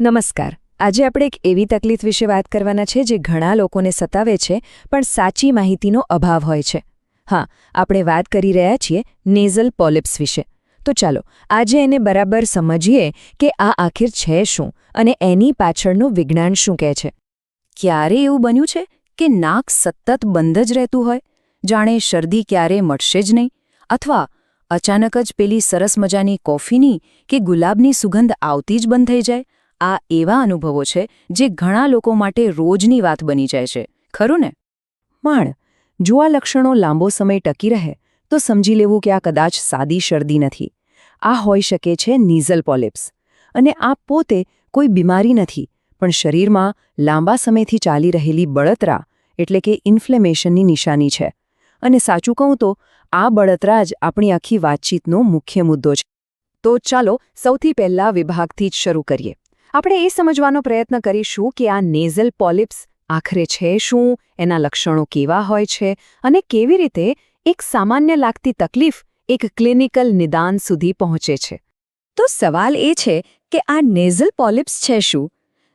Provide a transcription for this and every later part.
નમસ્કાર. આજે આપણે એક એવી તકલીફ વિશે વાત કરવાના છે જે ઘણા લોકોને સતાવે છે, પણ સાચી માહિતીનો અભાવ હોય છે. હા, આપણે વાત કરી રહ્યા છીએ નેઝલ પોલિપ્સ વિશે. તો ચાલો, આજે એને બરાબર સમજીએ કે આ આખિર છે શું અને એની પાછળનું વિજ્ઞાન શું કહે છે. ક્યારે એવું બન્યું છે કે નાક સતત બંધ જ રહેતું હોય? જાણે શરદી ક્યારે મટશે જ નહીં? અથવા અચાનક જ પેલી સરસ મજાની કોફીની કે ગુલાબની સુગંધ આવતી જ બંધ થઈ જાય? આ એવા અનુભવો છે જે ઘણા લોકો માટે રોજની વાત બની જાય છે. ખરું ને? માણ, જો આ લક્ષણો લાંબો સમય ટકી રહે, તો સમજી લેવું કે આ કદાચ સાદી શરદી નથી. આ હોઈ શકે છે નીઝલ પોલિપ્સ. અને આ પોતે કોઈ બીમારી નથી, પણ શરીરમાં લાંબા સમયથી ચાલી રહેલી બળતરા એટલે કે ઇન્ફ્લેમેશનની નિશાની છે. અને સાચું કહું તો, આ બળતરા જ આપણી આખી વાતચીતનો મુખ્ય મુદ્દો છે. તો ચાલો સૌથી પહેલા વિભાગથી જ શરૂ કરીએ. આપણે એ સમજવાનો પ્રયત્ન કરીશું કે આ નેઝલ પોલિપ્સ આખરે છે શું, એના લક્ષણો કેવા હોય છે અને કેવી રીતે એક સામાન્ય લાગતી તકલીફ એક ક્લિનિકલ નિદાન સુધી પહોંચે છે. તો સવાલ એ છે કે આ નેઝલ પોલિપ્સ છે શું?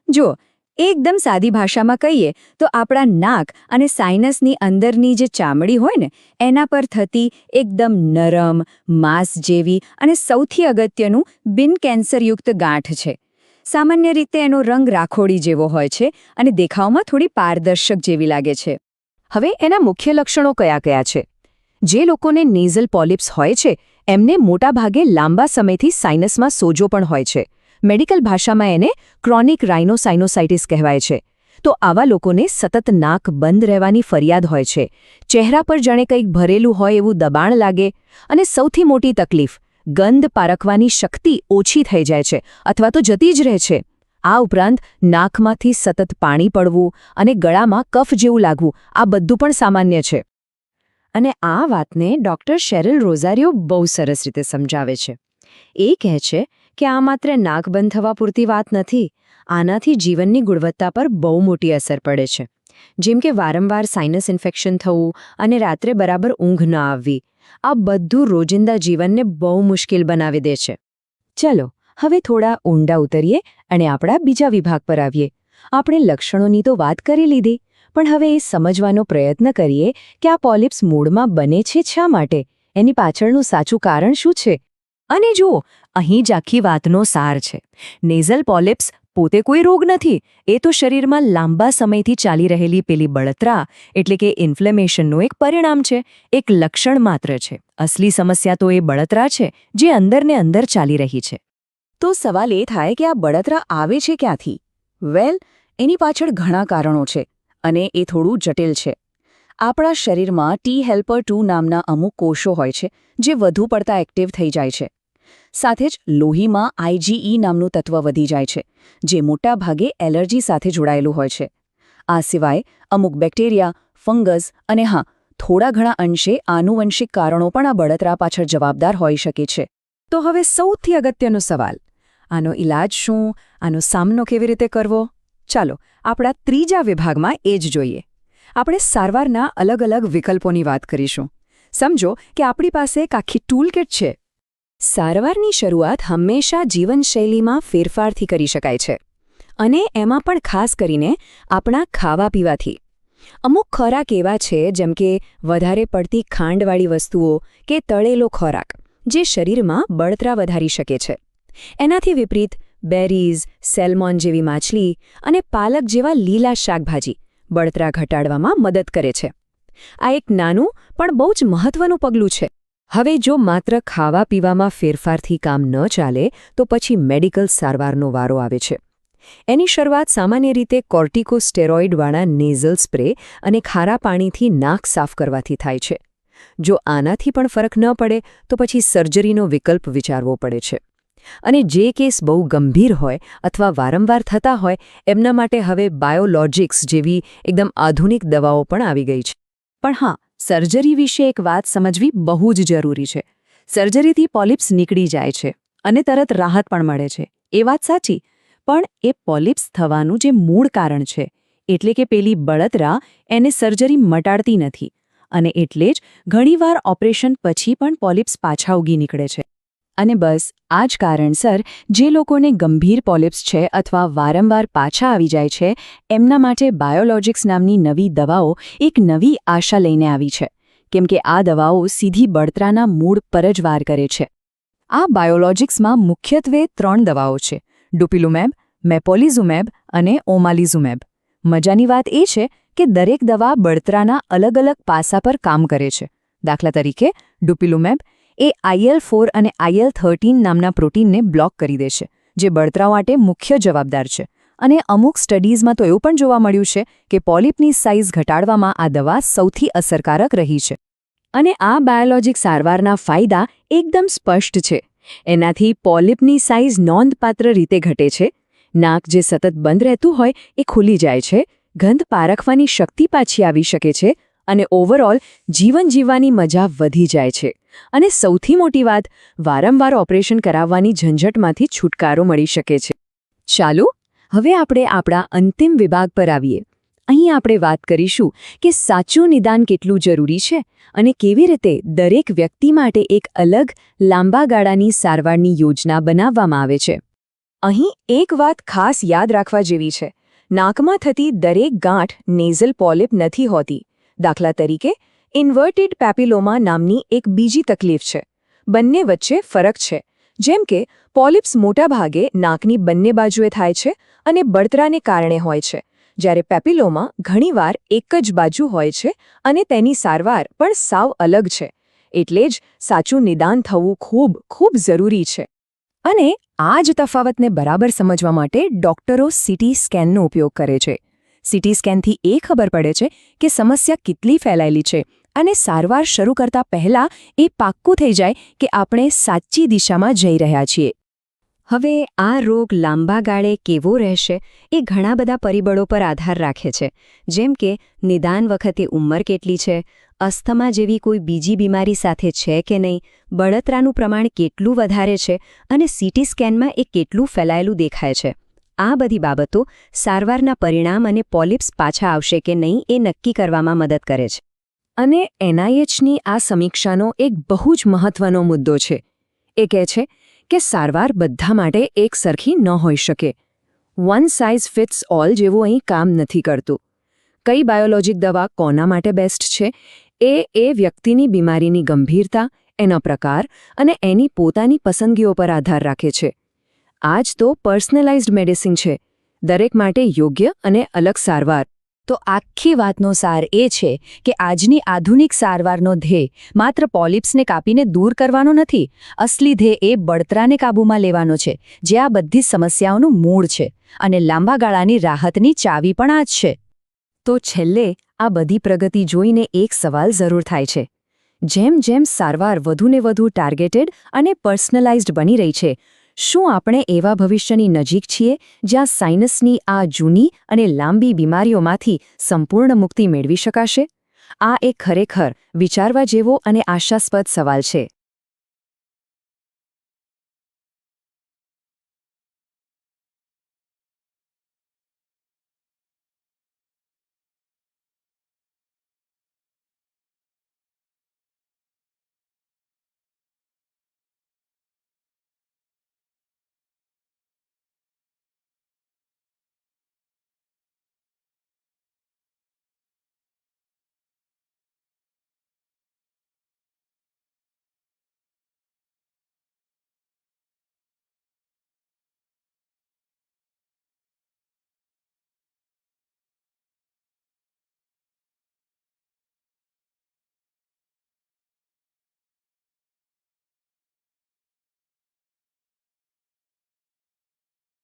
જો એકદમ સાદી ભાષામાં કહીએ તો આપણા નાક અને સાઇનસની અંદરની જે ચામડી હોય ને, એના પર થતી એકદમ નરમ, માંસ જેવી અને સૌથી અગત્યનું બિન કેન્સરયુક્ત ગાંઠ છે. સામાન્ય રીતે એનો રંગ રાખોડી જેવો હોય છે અને દેખાવમાં થોડી પારદર્શક જેવી લાગે છે. હવે એના મુખ્ય લક્ષણો કયા કયા છે? જે લોકોને નેઝલ પોલિપ્સ હોય છે, એમને મોટાભાગે લાંબા સમયથી સાઇનસમાં સોજો પણ હોય છે. મેડિકલ ભાષામાં એને ક્રોનિક રાઇનોસાઇનોસાઇટિસ કહેવાય છે. તો આવા લોકોને સતત નાક બંધ રહેવાની ફરિયાદ હોય છે. ચહેરા પર જાણે કંઈક ભરેલું હોય એવું દબાણ લાગે અને સૌથી મોટી તકલીફ ગંધ પારખવાની શક્તિ ઓછી થઈ જાય છે અથવા તો જતી જ રહે છે. આ ઉપરાંત નાકમાંથી સતત પાણી પડવું અને ગળામાં કફ જેવું લાગવું, આ બધું પણ સામાન્ય છે. અને આ વાતને ડોક્ટર શેરલ રોઝારીઓ બહુ સરસ રીતે સમજાવે છે. એ કહે છે કે આ માત્ર નાક બંધ થવા પૂરતી વાત નથી, આનાથી જીવનની ગુણવત્તા પર બહુ મોટી અસર પડે છે. જેમ કે વારંવાર સાઇનસ ઇન્ફેક્શન થવું અને રાત્રે બરાબર ઊંઘ ન આવવી આ બધું રોજિંદા જીવનને બહુ મુશ્કેલ બનાવી દે છે. ચલો, હવે થોડા ઊંડા ઉતરીએ અને આપણા બીજા વિભાગ પર આવીએ. આપણે લક્ષણોની તો વાત કરી લીધી, પણ હવે એ સમજવાનો પ્રયત્ન કરીએ કે આ પોલિપ્સ મૂળમાં બને છે શા માટે? એની પાછળનું સાચું કારણ શું છે? અને જુઓ, અહીં જ આખી વાતનો સાર છે. નેઝલ પોલિપ્સ પોતે કોઈ રોગ નથી. એ તો શરીરમાં લાંબા સમયથી ચાલી રહેલી પેલી બળતરા એટલે કે ઇન્ફ્લેમેશનનું એક પરિણામ છે. એક લક્ષણ માત્ર છે. અસલી સમસ્યા તો એ બળતરા છે, જે અંદરને અંદર ચાલી રહી છે. તો સવાલ એ થાય કે આ બળતરા આવે છે ક્યાંથી? વેલ, એની પાછળ ઘણા કારણો છે અને એ થોડું જટિલ છે. આપણા શરીરમાં ટી હેલ્પર ટુ નામના અમુક કોષો હોય છે, જે વધુ પડતા એક્ટિવ થઈ જાય છે. સાથે જ લોહીમાં આઈજીઈ નામનું તત્વ વધી જાય છે, જે મોટાભાગે એલર્જી સાથે જોડાયેલું હોય છે. આ સિવાય અમુક બેક્ટેરિયા, ફંગસ અને હા, થોડા ઘણા અંશે આનુવંશિક કારણો પણ આ બળતરા પાછળ જવાબદાર હોઈ શકે છે. તો હવે સૌથી અગત્યનો સવાલ, આનો ઇલાજ શું, આનો સામનો કેવી રીતે કરવો? ચાલો, આપણા ત્રીજા વિભાગમાં એ જ જોઈએ. આપણે સારવારના અલગ અલગ વિકલ્પોની વાત કરીશું. સમજો કે આપણી પાસે એક આખી ટૂલકિટ છે. સારવારની શરૂઆત હંમેશા જીવનશૈલીમાં ફેરફારથી કરી શકાય છે અને એમાં પણ ખાસ કરીને આપણા ખાવા પીવાથી. અમુક ખોરાક એવા છે જેમ કે વધારે પડતી ખાંડવાળી વસ્તુઓ કે તળેલો ખોરાક, જે શરીરમાં બળતરા વધારી શકે છે. એનાથી વિપરીત બેરીઝ, સેલ્મોન જેવી માછલી અને પાલક જેવા લીલા શાકભાજી બળતરા ઘટાડવામાં મદદ કરે છે. આ એક નાનું પણ બહુ જ મહત્વનું પગલું છે. હવે જો માત્ર ખાવા પીવામાં ફેરફારથી કામ ન ચાલે, તો પછી મેડિકલ સારવારનો વારો આવે છે. એની શરૂઆત સામાન્ય રીતે કોર્ટિકોસ્ટેરોઇડવાળા નેઝલ સ્પ્રે અને ખારા પાણીથી નાક સાફ કરવાથી થાય છે. જો આનાથી પણ ફરક ન પડે, તો પછી સર્જરીનો વિકલ્પ વિચારવો પડે છે. અને જે કેસ બહુ ગંભીર હોય અથવા વારંવાર થતા હોય, એમના માટે હવે બાયોલોજિક્સ જેવી એકદમ આધુનિક દવાઓ પણ આવી ગઈ છે. પણ હા સર્જરી વિશે એક વાત સમજવી બહુ જ જરૂરી છે. સર્જરીથી પોલિપ્સ નીકળી જાય છે અને તરત રાહત પણ મળે છે. એ વાત સાચી, પણ એ પોલિપ્સ થવાનું જે મૂળ કારણ છે, એટલે કે પેલી બળતરા એને સર્જરી મટાડતી નથી અને એટલે જ ઘણીવાર ઓપરેશન પછી પણ પોલિપ્સ પાછા ઉગી નીકળે છે. અને બસ, આ જ કારણસર જે લોકોને ગંભીર પોલિપ્સ છે અથવા વારંવાર પાછા આવી જાય છે, એમના માટે બાયોલોજિક્સ નામની નવી દવાઓ એક નવી આશા લઈને આવી છે. કેમ કે આ દવાઓ સીધી બળતરાના મૂળ પર જ વાર કરે છે. આ બાયોલોજિક્સમાં મુખ્યત્વે ત્રણ દવાઓ છે. ડુપિલુમેબ, મેપોલિઝુમેબ અને ઓમાલિઝુમેબ. મજાની વાત એ છે કે દરેક દવા બળતરાના અલગ અલગ પાસા પર કામ કરે છે. દાખલા તરીકે, ડુપિલુમેબ એ આઈએલ ફોર અને આઈએલ થર્ટીન નામના પ્રોટીનને બ્લોક કરી દે છે, જે બળતરા માટે મુખ્ય જવાબદાર છે. અને અમુક સ્ટડીઝમાં તો એવું પણ જોવા મળ્યું છે કે પોલિપની સાઇઝ ઘટાડવામાં આ દવા સૌથી અસરકારક રહી છે. અને આ બાયોલોજિક સારવારના ફાયદા એકદમ સ્પષ્ટ છે. એનાથી પોલિપની સાઇઝ નોંધપાત્ર રીતે ઘટે છે. નાક જે સતત બંધ રહેતું હોય એ ખુલી જાય છે. ગંધ પારખવાની શક્તિ પાછી આવી શકે છે. અને ઓવરઓલ જીવન જીવવાની મજા વધી જાય છે. અને સૌથી મોટી વાત, વારંવાર ઓપરેશન કરાવવાની ઝંઝટમાંથી છુટકારો મળી શકે છે. ચાલો, હવે આપણે આપણા અંતિમ વિભાગ પર આવીએ. અહીં આપણે વાત કરીશું કે સાચું નિદાન કેટલું જરૂરી છે અને કેવી રીતે દરેક વ્યક્તિ માટે એક અલગ, લાંબા ગાળાની સારવારની યોજના બનાવવામાં આવે છે. અહીં એક વાત ખાસ યાદ રાખવા જેવી છે. નાકમાં થતી દરેક ગાંઠ નેઝલ પોલિપ નથી હોતી. દાખલા તરીકે ઇન્વર્ટેડ પેપિલોમા નામની એક બીજી તકલીફ છે. બંને વચ્ચે ફરક છે. જેમ કે પોલિપ્સ મોટાભાગે નાકની બંને બાજુએ થાય છે અને બળતરાને કારણે હોય છે. જ્યારે પેપિલોમા ઘણીવાર એક જ બાજુ હોય છે અને તેની સારવાર પણ સાવ અલગ છે. એટલે જ સાચું નિદાન થવું ખૂબ ખૂબ જરૂરી છે. અને આ જ તફાવતને બરાબર સમજવા માટે ડોક્ટરો સીટી સ્કેનનો ઉપયોગ કરે છે. સીટી સ્કેનથી એ ખબર પડે છે કે સમસ્યા કેટલી ફેલાયેલી છે અને સારવાર શરૂ કરતા પહેલા એ પાક્કું થઈ જાય કે આપણે સાચી દિશામાં જઈ રહ્યા છીએ. હવે આ રોગ લાંબા ગાળે કેવો રહેશે એ ઘણા બધા પરિબળો પર આધાર રાખે છે. જેમ કે નિદાન વખતે ઉંમર કેટલી છે, અસ્થમા જેવી કોઈ બીજી બીમારી સાથે છે કે નહીં, બળતરાનું પ્રમાણ કેટલું વધારે છે અને સીટી સ્કેનમાં એ કેટલું ફેલાયેલું દેખાય છે. આ બધી બાબતો સારવારના પરિણામ અને પોલિપ્સ પાછા આવશે કે નહીં એ નક્કી કરવામાં મદદ કરે છે. અને એનઆઈએચની આ સમીક્ષાનો એક બહુ જ મહત્વનો મુદ્દો છે. એ કહે છે કે સારવાર બધા માટે એક સરખી ન હોઈ શકે. વન સાઇઝ ફિટ્સ ઓલ જેવું અહીં કામ નથી કરતું. કઈ બાયોલોજિક દવા કોના માટે બેસ્ટ છે? એ એ વ્યક્તિની બીમારીની ગંભીરતા, એનો પ્રકાર અને એની પોતાની પસંદગીઓ પર આધાર રાખે છે. આ જ તો પર્સનલાઇઝ્ડ મેડિસિન છે, દરેક માટે યોગ્ય અને અલગ સારવાર. તો આખી વાતનો સાર એ છે કે આજની આધુનિક સારવારનો ધ્યેય માત્ર પોલિપ્સને કાપીને દૂર કરવાનો નથી, અસલી ધ્યેય એ બળતરાને કાબૂમાં લેવાનો છે, જે આ બધી સમસ્યાઓનું મૂળ છે અને લાંબા ગાળાની રાહતની ચાવી પણ આ જ છે. તો છેલ્લે આ બધી પ્રગતિ જોઈને એક સવાલ જરૂર થાય છે. જેમ જેમ સારવાર વધુને વધુ ટાર્ગેટેડ અને પર્સનલાઇઝ્ડ બની રહી છે શું આપણે એવા ભવિષ્યની નજીક છીએ જ્યાં સાયનસની આ જૂની અને લાંબી બીમારીઓમાંથી સંપૂર્ણ મુક્તિ મેળવી શકાશે? આ એક ખરેખર વિચારવા જેવો અને આશાસ્પદ સવાલ છે.